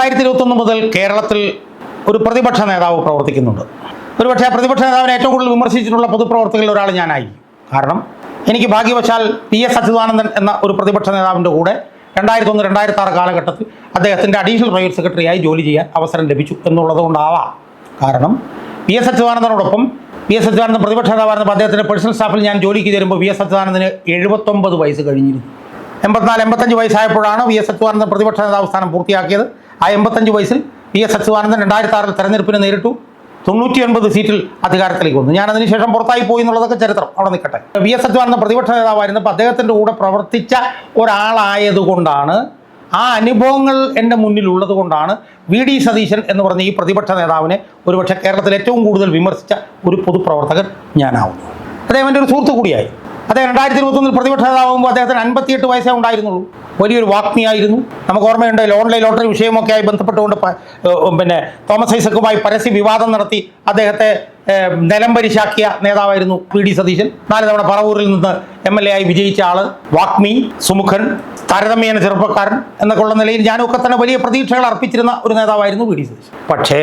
രണ്ടായിരത്തി ഇരുപത്തൊന്ന് മുതൽ കേരളത്തിൽ ഒരു പ്രതിപക്ഷ നേതാവ് പ്രവർത്തിക്കുന്നുണ്ട്. ഒരുപക്ഷെ ആ പ്രതിപക്ഷ നേതാവിനെ ഏറ്റവും കൂടുതൽ വിമർശിച്ചിട്ടുള്ള പൊതുപ്രവർത്തകരിൽ ഒരാൾ ഞാനായി. കാരണം എനിക്ക് ഭാഗ്യവശാൽ പി എസ് അച്യുതാനന്ദൻ എന്ന ഒരു പ്രതിപക്ഷ നേതാവിന്റെ കൂടെ രണ്ടായിരത്തി ഒന്ന് രണ്ടായിരത്തി ആറ് കാലഘട്ടത്തിൽ അദ്ദേഹത്തിന്റെ അഡീഷണൽ പ്രൈവറ്റ് സെക്രട്ടറിയായി ജോലി ചെയ്യാൻ അവസരം ലഭിച്ചു എന്നുള്ളത് കൊണ്ടാവാം കാരണം പി എസ് അച്യുതാനന്ദനോടൊപ്പം പി എസ് അച്യുതാനന്ദൻ പ്രതിപക്ഷ നേതാവായിരുന്നപ്പോൾ അദ്ദേഹത്തിന്റെ പേഴ്സണൽ സ്റ്റാഫിൽ ഞാൻ ജോലിക്ക് ചേരുമ്പോൾ പി എസ് അച്യുതാനന്ദന് എഴുപത്തൊമ്പത് വയസ്സ് കഴിഞ്ഞിരുന്നു. എൺപത്തിനാല് എൺപത്തഞ്ച് വയസ്സായപ്പോഴാണ് വി എസ് അച്യുതാനന്ദൻ പ്രതിപക്ഷ നേതാവ് സ്ഥാനം പൂർത്തിയാക്കിയത്. ആ എൺപത്തഞ്ച് വയസ്സിൽ വി എസ് അച്യുതാനന്ദൻ രണ്ടായിരത്തി ആറിൽ തെരഞ്ഞെടുപ്പിന് നേരിട്ടു. തൊണ്ണൂറ്റി ഒൻപത് സീറ്റിൽ അധികാരത്തിലേക്ക് വന്നു. ഞാൻ അതിനുശേഷം പുറത്തായി പോയി എന്നുള്ളതൊക്കെ ചരിത്രം. അവിടെ നിൽക്കട്ടെ. വി എസ് അച്യുതാനന്ദൻ പ്രതിപക്ഷ നേതാവായിരുന്നപ്പോൾ അദ്ദേഹത്തിന്റെ കൂടെ പ്രവർത്തിച്ച ഒരാളായതുകൊണ്ടാണ് ആ അനുഭവങ്ങൾ എന്റെ മുന്നിലുള്ളത് കൊണ്ടാണ് വി ഡി സതീശൻ എന്ന് പറഞ്ഞ ഈ പ്രതിപക്ഷ നേതാവിനെ ഒരുപക്ഷെ കേരളത്തിൽ ഏറ്റവും കൂടുതൽ വിമർശിച്ച ഒരു പൊതുപ്രവർത്തകൻ ഞാനാവുന്നു. അദ്ദേഹം എന്റെ ഒരു സുഹൃത്തു കൂടിയായി. അദ്ദേഹം രണ്ടായിരത്തി ഇരുപത്തൊന്നിൽ പ്രതിപക്ഷ നേതാവുമ്പോൾ അദ്ദേഹത്തിന് അൻപത്തിയെട്ട് വയസ്സേ ഉണ്ടായിരുന്നുള്ളൂ. വലിയൊരു വാഗ്മിയായിരുന്നു. നമുക്ക് ഓർമ്മയുണ്ട് ഓൺലൈൻ ലോട്ടറി വിഷയമൊക്കെ ആയി ബന്ധപ്പെട്ടുകൊണ്ട് പിന്നെ തോമസ് ഐസക്കുമായി പരസ്യ വിവാദം നടത്തി അദ്ദേഹത്തെ നിലം നിലംപരിശാക്കിയ നേതാവായിരുന്നു പി ഡി സതീശൻ. നാല് തവണ പറവൂരിൽ നിന്ന് എം എൽ എ ആയി വിജയിച്ച ആൾ വാഗ്മി സുമുഖൻ താരതമ്യേന ചെറുപ്പക്കാരൻ എന്നൊക്കെ ഉള്ള നിലയിൽ ഞാനൊക്കെ തന്നെ വലിയ പ്രതീക്ഷകൾ അർപ്പിച്ചിരുന്ന ഒരു നേതാവായിരുന്നു വി ഡി സതീശൻ. പക്ഷേ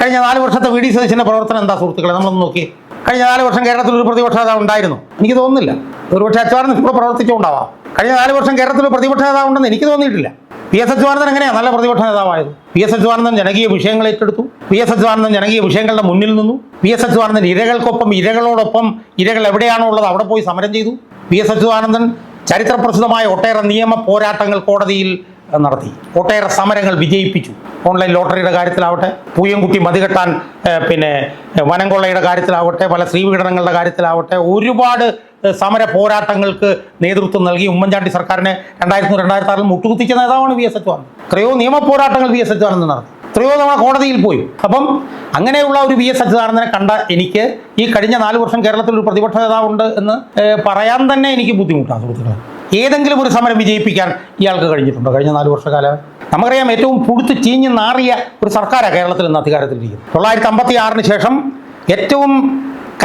കഴിഞ്ഞ നാല് വർഷത്തെ വി ഡി സതീശന്റെ പ്രവർത്തനം എന്താ സുഹൃത്തുക്കളെ? നമ്മളൊന്ന് നോക്കി കഴിഞ്ഞ നാല് വർഷം കേരളത്തിൽ ഒരു പ്രതിപക്ഷ നേതാവ് ഉണ്ടായിരുന്നു. എനിക്ക് തോന്നുന്നില്ല. ഒരുപക്ഷെ അച്യുതാനന്ദൻ ഇപ്പോൾ പ്രവർത്തിച്ചുകൊണ്ടാവാം. കഴിഞ്ഞ നാല് വർഷം കേരളത്തിൽ പ്രതിപക്ഷ നേതാവ് ഉണ്ടെന്ന് എനിക്ക് തോന്നിയിട്ടില്ല. പി എസ് അച്യുതാനന്ദൻ എങ്ങനെയാണ് നല്ല പ്രതിപക്ഷ നേതാവായത്? പി എസ് അച്യുതാനന്ദൻ ജനകീയ വിഷയങ്ങൾ ഏറ്റെടുത്തു. പി എസ് അച്യുതാനന്ദൻ ജനകീയ വിഷയങ്ങളുടെ മുന്നിൽ നിന്നു. പി എസ് അച്യുതാനന്ദൻ ഇരകൾക്കൊപ്പം ഇരകളോടൊപ്പം ഇരകൾ എവിടെയാണോ ഉള്ളത് അവിടെ പോയി സമരം ചെയ്തു. പി എസ് അച്യുതാനന്ദൻ ചരിത്രപ്രസിദ്ധമായ ഒട്ടേറെ നിയമ പോരാട്ടങ്ങൾ കോടതിയിൽ നടത്തി. ഒട്ടേറെ സമരങ്ങൾ വിജയിപ്പിച്ചു. ഓൺലൈൻ ലോട്ടറിയുടെ കാര്യത്തിലാവട്ടെ പൂയംകുട്ടി മതികെട്ടാൻ പിന്നെ വനംകൊള്ളയുടെ വനം കൊള്ളയുടെ കാര്യത്തിലാവട്ടെ പല സ്ത്രീപീഡനങ്ങളുടെ കാര്യത്തിലാവട്ടെ ഒരുപാട് സമര പോരാട്ടങ്ങൾക്ക് നേതൃത്വം നൽകി ഉമ്മൻചാണ്ടി സർക്കാരിനെ രണ്ടായിരത്തി രണ്ടായിരത്തി ആറിൽ മുട്ടുകുത്തിച്ച നേതാവാണ് വി എസ് അച്യുതാനന്ദൻ എത്രയോ നിയമ പോരാട്ടങ്ങൾ വി എസ് അച്യുതാനന്ദൻ നടത്തി. എത്രയോ തവണ കോടതിയിൽ പോയി. അപ്പം അങ്ങനെയുള്ള ഒരു വി എസ് അച്യുതാനന്ദനെ കണ്ട എനിക്ക് ഈ കഴിഞ്ഞ നാല് വർഷം കേരളത്തിൽ ഒരു പ്രതിപക്ഷ നേതാവുണ്ട് എന്ന് പറയാൻ തന്നെ എനിക്ക് ബുദ്ധിമുട്ടാണ് സുഹൃത്തുക്കളെ. ഏതെങ്കിലും ഒരു സമരം വിജയിപ്പിക്കാൻ ഇയാൾക്ക് കഴിഞ്ഞിട്ടുണ്ടോ? കഴിഞ്ഞ നാല് വർഷക്കാലം. നമുക്കറിയാം ഏറ്റവും പുഴുത്ത് ചീഞ്ഞ് നാറിയ ഒരു സർക്കാരാണ് കേരളത്തിൽ ഇന്ന് അധികാരത്തിലിരിക്കുന്നത്. തൊള്ളായിരത്തി അമ്പത്തി ആറിന് ശേഷം ഏറ്റവും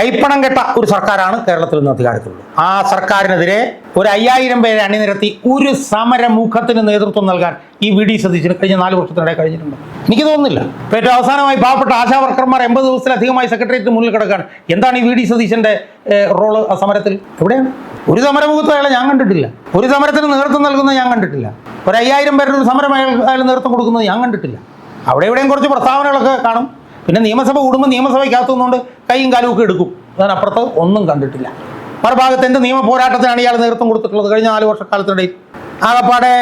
കൈപ്പണം കെട്ട ഒരു സർക്കാരാണ് കേരളത്തിൽ നിന്ന് അധികാരത്തിലുള്ളത്. ആ സർക്കാരിനെതിരെ ഒരു അയ്യായിരം പേരെ അണിനിരത്തി ഒരു സമരമുഖത്തിന് നേതൃത്വം നൽകാൻ ഈ വി ഡി സതീശന് കഴിഞ്ഞ നാല് വർഷത്തിനിടെ കഴിഞ്ഞിട്ടുണ്ട്. എനിക്ക് തോന്നുന്നില്ല. ഏറ്റവും അവസാനമായി പാവപ്പെട്ട ആശാവർക്കർമാർ എൺപത് ദിവസത്തിലധികമായി സെക്രട്ടേറിയറ്റ് മുന്നിൽ കിടക്കാൻ എന്താണ് ഈ വി ഡി സതീശന്റെ റോൾ ആ സമരത്തിൽ? എവിടെയാണ്? ഒരു സമരമുഖത്ത് അയാളെ ഞാൻ കണ്ടിട്ടില്ല. ഒരു സമരത്തിന് നേതൃത്വം നൽകുന്നത് ഞാൻ കണ്ടിട്ടില്ല. ഒരു അയ്യായിരം പേരുടെ ഒരു സമരം അയാൾ നേതൃത്വം കൊടുക്കുന്നത് ഞാൻ കണ്ടിട്ടില്ല. അവിടെ എവിടെയും കുറച്ച് പ്രസ്താവനകളൊക്കെ കാണും. പിന്നെ നിയമസഭ കൂടുമ്പോൾ നിയമസഭയ്ക്കകത്തു നിന്നുകൊണ്ട് കൈയും കാലും ഒക്കെ എടുക്കും. അതിനപ്പുറത്ത് ഒന്നും കണ്ടിട്ടില്ല. മറുഭാഗത്ത് എന്ത് നിയമ പോരാട്ടത്തിനാണ് ഇയാൾ നേതൃത്വം കൊടുത്തിട്ടുള്ളത്? കഴിഞ്ഞ നാല് വർഷക്കാലത്തിനിടയിൽ. ആകപ്പാടെ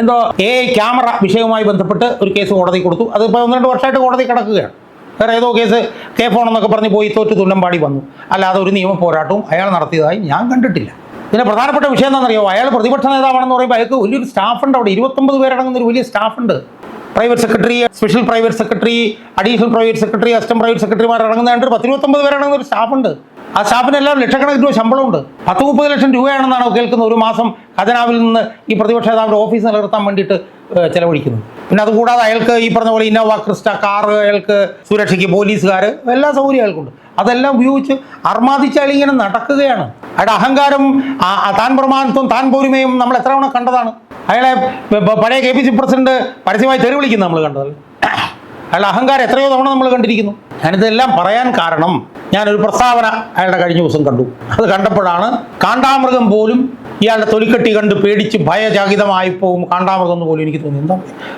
എന്തോ എ ക്യാമറ വിഷയവുമായി ബന്ധപ്പെട്ട് ഒരു കേസ് കോടതി കൊടുത്തു. അതിപ്പോൾ ഒന്ന് രണ്ട് വർഷമായിട്ട് കോടതി കിടക്കുകയാണ്. വേറെ ഏതോ കേസ് കെ ഫോൺ എന്നൊക്കെ പറഞ്ഞ് പോയി തോറ്റ് തുന്നമ്പാടി വന്നു. അല്ലാതെ ഒരു നിയമ പോരാട്ടവും അയാൾ നടത്തിയതായി ഞാൻ കണ്ടിട്ടില്ല. പിന്നെ പ്രധാനപ്പെട്ട വിഷയം എന്താണെന്നറിയോ അയാൾ പ്രതിപക്ഷ നേതാവാണെന്ന് പറയുമ്പോൾ അയാൾക്ക് വലിയൊരു സ്റ്റാഫുണ്ട് അവിടെ. ഇരുപത്തൊമ്പത് പേരടങ്ങുന്ന ഒരു വലിയ സ്റ്റാഫുണ്ട്. Private secretary special private secretary additional private secretary assistant private സെക്രട്ടറിമാർ അടങ്ങുന്നതായിട്ട് ഒരു പത്തിരുപത്തൊമ്പത് പേരടങ്ങുന്ന ഒരു സ്റ്റാഫുണ്ട് ആ സ്റ്റാഫിനെല്ലാം ലക്ഷക്കണക്കിന് രൂപ ശമ്പളമുണ്ട്. പത്ത് മുപ്പത് ലക്ഷം രൂപയാണെന്നാണ് കേൾക്കുന്നത്. ഒരു മാസം ഖജനാവിൽ നിന്ന് ഈ പ്രതിപക്ഷ നേതാവിന്റെ ഓഫീസ് നിലനിർത്താൻ വേണ്ടിയിട്ട് ചെലവഴിക്കുന്നു. പിന്നെ അതുകൂടാതെ അയാൾക്ക് ഈ പറഞ്ഞ പോലെ ഇന്നോവ ക്രിസ്റ്റ കാറ് അയാൾക്ക് സുരക്ഷയ്ക്ക് പോലീസുകാർ എല്ലാ സൗകര്യം അയാൾക്കുണ്ട്. അതെല്ലാം ഉപയോഗിച്ച് അർമാദിച്ചാൽ ഇങ്ങനെ നടക്കുകയാണ്. അയാളുടെ അഹങ്കാരം താൻ പ്രമാണത്വം താൻ പോരുമയും നമ്മൾ എത്ര തവണ കണ്ടതാണ്. അയാളെ പഴയ കെ പി സി പ്രസിഡന്റ് പരസ്യമായി തെറി വിളിക്കുന്നു നമ്മൾ കണ്ടത്. അയാളുടെ അഹങ്കാരം എത്രയോ തവണ നമ്മൾ കണ്ടിരിക്കുന്നു. ഞാനിതെല്ലാം പറയാൻ കാരണം ഞാനൊരു പ്രസ്താവന അയാളുടെ കഴിഞ്ഞ ദിവസം കണ്ടു. അത് കണ്ടപ്പോഴാണ് കാണ്ടാമൃഗം പോലും ഇയാളുടെ തൊലിക്കെട്ടി കണ്ട് പേടിച്ച് ഭയചകിതമായി പോകും. കാണ്ടാമൃഗം എന്ന് പോലും എനിക്ക് തോന്നി. എന്താ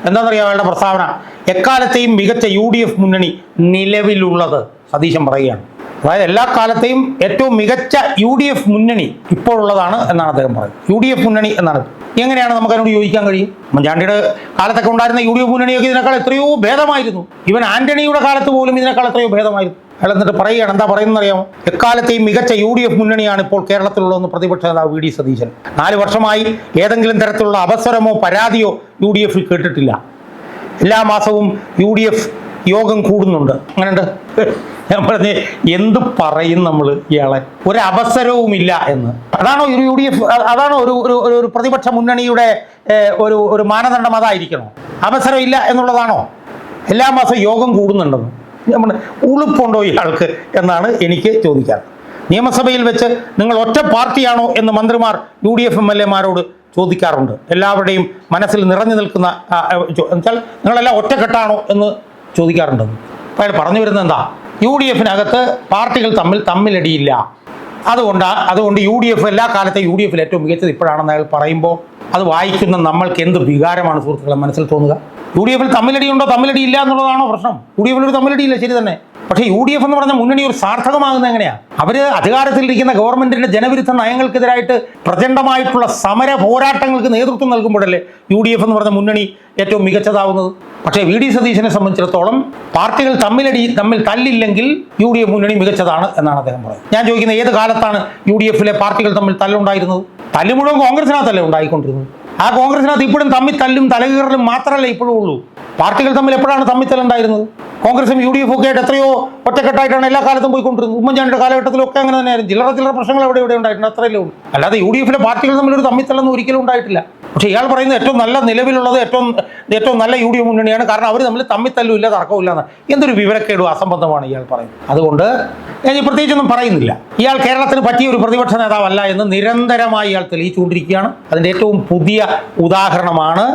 എന്താണെന്നറിയാം അയാളുടെ പ്രസ്താവന? എക്കാലത്തെയും മികച്ച യു മുന്നണി നിലവിലുള്ളത്? സതീശൻ പറയുകയാണ്. അതായത് എല്ലാ കാലത്തെയും ഏറ്റവും മികച്ച യു ഡി എഫ് മുന്നണി ഇപ്പോഴുള്ളതാണ് എന്നാണ് അദ്ദേഹം പറയുന്നത്. യു ഡി എഫ് മുന്നണി എന്നാണ്. എങ്ങനെയാണ് നമുക്ക് അതിനോട് യോജിക്കാൻ കഴിയും ഉമ്മൻചാണ്ടിയുടെ കാലത്തൊക്കെ ഉണ്ടായിരുന്ന യു ഡി എഫ് മുന്നണിയൊക്കെ ഇതിനേക്കാൾ എത്രയോ ഭേദമായിരുന്നു. ഇവൻ ആന്റണിയുടെ കാലത്ത് പോലും ഇതിനേക്കാൾ എത്രയോ ഭേദമായിരുന്നു. അയാൾ എന്നിട്ട് പറയുകയാണ് എന്താ അറിയാമോ എക്കാലത്തെയും മികച്ച യു ഡി എഫ് മുന്നണിയാണ് ഇപ്പോൾ കേരളത്തിലുള്ളതെന്ന് പ്രതിപക്ഷ നേതാവ് വി ഡി സതീശൻ. നാല് വർഷമായി ഏതെങ്കിലും തരത്തിലുള്ള അവസരമോ പരാതിയോ യു ഡി എഫിൽ കേട്ടിട്ടില്ല. എല്ലാ മാസവും യു ഡി എഫ് യോഗം കൂടുന്നുണ്ട്. അങ്ങനെയുണ്ട്? ഞാൻ പറഞ്ഞ് എന്ത് പറയും നമ്മൾ ഇയാളെ? ഒരു അവസരവുമില്ല എന്ന്. അതാണോ ഒരു യു ഡി എഫ് അതാണോ ഒരു ഒരു ഒരു- പ്രതിപക്ഷ മുന്നണിയുടെ ഒരു ഒരു മാനദണ്ഡം അതായിരിക്കണോ? അവസരമില്ല എന്നുള്ളതാണോ? എല്ലാ മാസവും യോഗം കൂടുന്നുണ്ടെന്ന്. നമ്മൾ ഉളുപ്പുണ്ടോ ഇയാൾക്ക് എന്നാണ് എനിക്ക് ചോദിക്കാൻ. നിയമസഭയിൽ വെച്ച് നിങ്ങൾ ഒറ്റ പാർട്ടിയാണോ എന്ന് മന്ത്രിമാർ U D F M L എമാരോട് ചോദിക്കാറുണ്ട്. എല്ലാവരുടെയും മനസ്സിൽ നിറഞ്ഞു നിൽക്കുന്ന എന്നുവെച്ചാൽ നിങ്ങളെല്ലാം ഒറ്റക്കെട്ടാണോ എന്ന് ചോദിക്കാറുണ്ട്. അപ്പോൾ അയാൾ പറഞ്ഞു വരുന്നത് എന്താ? യു ഡി എഫിനകത്ത് പാർട്ടികൾ തമ്മിൽ തമ്മിലടിയില്ല. അതുകൊണ്ട് അതുകൊണ്ട് യു ഡി എഫ് എല്ലാ കാലത്തെ യു ഡി എഫിൽ ഏറ്റവും മികച്ചത് ഇപ്പോഴാണെന്ന് അയാൾ പറയുമ്പോൾ അത് വായിക്കുന്ന നമ്മൾക്ക് എന്ത് വികാരമാണ് സുഹൃത്തുക്കളെ മനസ്സിൽ തോന്നുക? യു ഡി എഫിൽ തമ്മിലടിയുണ്ടോ? തമ്മിലടി ഇല്ല എന്നുള്ളതാണോ പ്രശ്നം? യു ഡി എഫിൽ ഒരു തമ്മിലടിയില്ല ശരി തന്നെ. പക്ഷേ യു ഡി എഫ് എന്ന് പറഞ്ഞ മുന്നണി ഒരു സാർത്ഥകമാകുന്ന എങ്ങനെയാണ് അവർ അധികാരത്തിലിരിക്കുന്ന ഗവൺമെന്റിന്റെ ജനവിരുദ്ധ നയങ്ങൾക്കെതിരായിട്ട് പ്രചണ്ഡമായിട്ടുള്ള സമര പോരാട്ടങ്ങൾക്ക് നേതൃത്വം നൽകുമ്പോഴല്ലേ യു ഡി എഫ് എന്ന് പറഞ്ഞ മുന്നണി ഏറ്റവും മികച്ചതാവുന്നത്? പക്ഷേ വി ഡി സതീശനെ സംബന്ധിച്ചിടത്തോളം പാർട്ടികൾ തമ്മിലടി തമ്മിൽ തല്ലില്ലെങ്കിൽ യു ഡി എഫ് മുന്നണി മികച്ചതാണ് എന്നാണ് അദ്ദേഹം പറയുന്നത്. ഞാൻ ചോദിക്കുന്നത് ഏത് കാലത്താണ് യു ഡി എഫിലെ പാർട്ടികൾ തമ്മിൽ തല്ലുണ്ടായിരുന്നത്? തല്ല് മുഴുവൻ കോൺഗ്രസിനകത്തല്ലേ ഉണ്ടായിക്കൊണ്ടിരുന്നത്? ആ കോൺഗ്രസിനകത്ത് ഇപ്പോഴും തമ്മിൽ തല്ലും തലകീറലും മാത്രമല്ല ഇപ്പോഴും ഉള്ളൂ? പാർട്ടികൾ തമ്മിൽ എപ്പോഴാണ് തമ്മിൽ തല്ലുണ്ടായിരുന്നത്? കോൺഗ്രസും യു ഡി എഫും ഒക്കെ ആയിട്ട് എത്രയോ ഒറ്റക്കെട്ടായിട്ടാണ് എല്ലാ കാലത്തും പോയിക്കൊണ്ടിരുന്നത്. ഉമ്മൻചാണ്ടിയുടെ കാലഘട്ടത്തിലൊക്കെ അങ്ങനെ തന്നെയായിരുന്നു. ചില്ലറ ചില്ലറ പ്രശ്നങ്ങൾ അവിടെ ഇവിടെ ഉണ്ടായിട്ടുണ്ട്. അത്രയല്ലേ ഉള്ളൂ. അല്ലാതെ യു ഡി എഫിലെ പാർട്ടികൾ തമ്മിൽ ഒരു തമ്മിത്തല്ലൊന്നും ഒരിക്കലും ഉണ്ടായിട്ടില്ല. പക്ഷേ ഇയാൾ പറയുന്നത് ഏറ്റവും നല്ല നിലവിലുള്ളത് ഏറ്റവും ഏറ്റവും നല്ല യു ഡി എഫ് മുന്നണിയാണ്. കാരണം അവർ തമ്മിൽ തമ്മിത്തല്ലും ഇല്ല തർക്കവും ഇല്ല എന്തൊരു വിവരക്കേടും അസംബന്ധമാണ് ഇയാൾ പറയുന്നത്. അതുകൊണ്ട് ഞാൻ പ്രത്യേകിച്ചൊന്നും പറയുന്നില്ല. ഇയാൾ കേരളത്തിന് പറ്റിയ ഒരു പ്രതിപക്ഷ നേതാവല്ല എന്ന് നിരന്തരമായി ഇയാൾ തെളിയിച്ചുകൊണ്ടിരിക്കുകയാണ്. അതിന്റെ ഏറ്റവും പുതിയ ഉദാഹരണമാണ്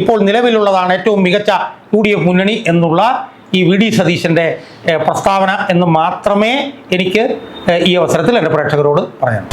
ഇപ്പോൾ നിലവിലുള്ളതാണ് ഏറ്റവും മികച്ച യു ഡി എഫ് മുന്നണി എന്നുള്ള ഈ വി ഡി സതീശന്റെ പ്രസ്താവന എന്ന് മാത്രമേ എനിക്ക് ഈ അവസരത്തിൽ എന്റെ പ്രേക്ഷകരോട് പറയാം